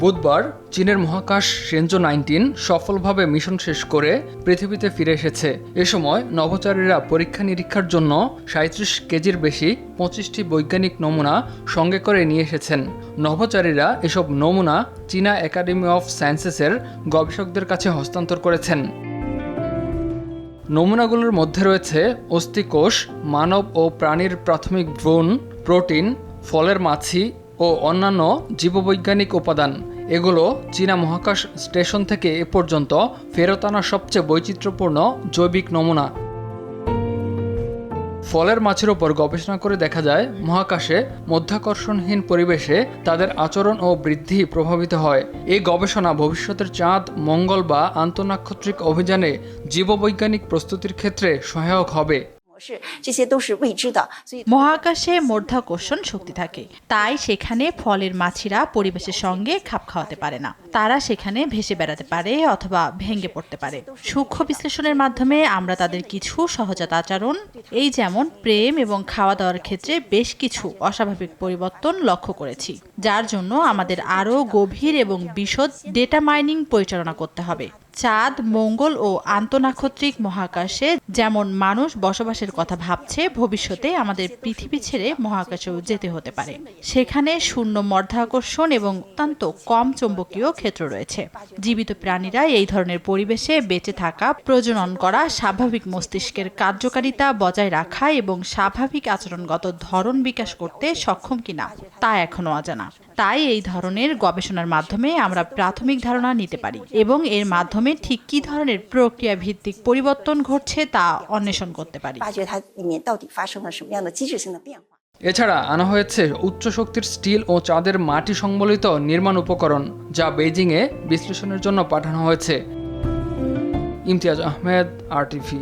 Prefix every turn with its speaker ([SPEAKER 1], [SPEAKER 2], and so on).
[SPEAKER 1] বুধবার চীনের মহাকাশ সেনজো নাইনটিন সফলভাবে মিশন শেষ করে পৃথিবীতে ফিরে এসেছে। এ সময় নভোচারীরা পরীক্ষা নিরীক্ষার জন্য সাঁত্রিশ কেজির বেশি পঁচিশটি বৈজ্ঞানিক নমুনা সঙ্গে করে নিয়ে এসেছেন। নভোচারীরা এসব নমুনা চীনা একাডেমি অফ সায়েন্সেসের গবেষকদের কাছে হস্তান্তর করেছেন। নমুনাগুলোর মধ্যে রয়েছে অস্থিকোষ, মানব ও প্রাণীর প্রাথমিক ভ্রূণ, প্রোটিন, ফলের মাছি ও অন্যান্য জীববৈজ্ঞানিক উপাদান। এগুলো চীনা মহাকাশ স্টেশন থেকে এ পর্যন্ত ফেরত আনা সবচেয়ে বৈচিত্র্যপূর্ণ জৈবিক নমুনা। ফলের মাছের ওপর গবেষণা করে দেখা যায়, মহাকাশে মধ্যাকর্ষণহীন পরিবেশে তাদের আচরণ ও বৃদ্ধি প্রভাবিত হয়। এই গবেষণা ভবিষ্যতের চাঁদ, মঙ্গল বা আন্তঃনাক্ষত্রিক অভিযানে জীববৈজ্ঞানিক প্রস্তুতির ক্ষেত্রে সহায়ক হবে।
[SPEAKER 2] মহাকাশে মধ্যাকর্ষণ শক্তি থাকে। তাই সেখানে ফলের মাছিরা পরিবেশের সঙ্গে খাপ খাওয়াতে পারে না। তারা সেখানে ভেসে বেড়াতে পারে অথবা ভেঙে পড়তে পারে। সূক্ষ্ম বিশ্লেষণের মাধ্যমে আমরা তাদের কিছু সহজাত আচরণ, এই যেমন প্রেম এবং খাওয়া দাওয়ার ক্ষেত্রে বেশ কিছু অস্বাভাবিক পরিবর্তন লক্ষ্য করেছি, যার জন্য আমাদের আরও গভীর এবং বিশদ ডেটা মাইনিং পরিচালনা করতে হবে। চাঁদ, মঙ্গল ও আন্তনাক্ষত্রিক মহাকাশে যেমন মানুষ বসবাসের কথা ভাবছে, ভবিষ্যতে আমাদের পৃথিবী ছেড়ে মহাকাশেও যেতে হতে পারে। সেখানে শূন্য মধ্যাকর্ষণ এবং অত্যন্ত কম চৌম্বকীয় ক্ষেত্র রয়েছে। জীবিত প্রাণীরা এই ধরনের পরিবেশে বেঁচে থাকা, প্রজনন করা, স্বাভাবিক মস্তিষ্কের কার্যকারিতা বজায় রাখা এবং স্বাভাবিক আচরণগত ধরন বিকাশ করতে সক্ষম কিনা, তা এখনও অজানা। তাই এই ধরনের গবেষণার মাধ্যমে আমরা প্রাথমিক ধারণা নিতে পারি এবং এর মাধ্যমে ঠিক কি ধরনের প্রক্রিয়া ভিত্তিক পরিবর্তন ঘটছে তা অন্বেষণ করতে পারি।
[SPEAKER 1] এছাড়া আনা হয়েছে উচ্চ শক্তির স্টিল ও চাঁদের মাটি সংবলিত নির্মাণ উপকরণ, যা বেজিংয়ে বিশ্লেষণের জন্য পাঠানো হয়েছে। ইমতিয়াজ আহমেদ আরটিভি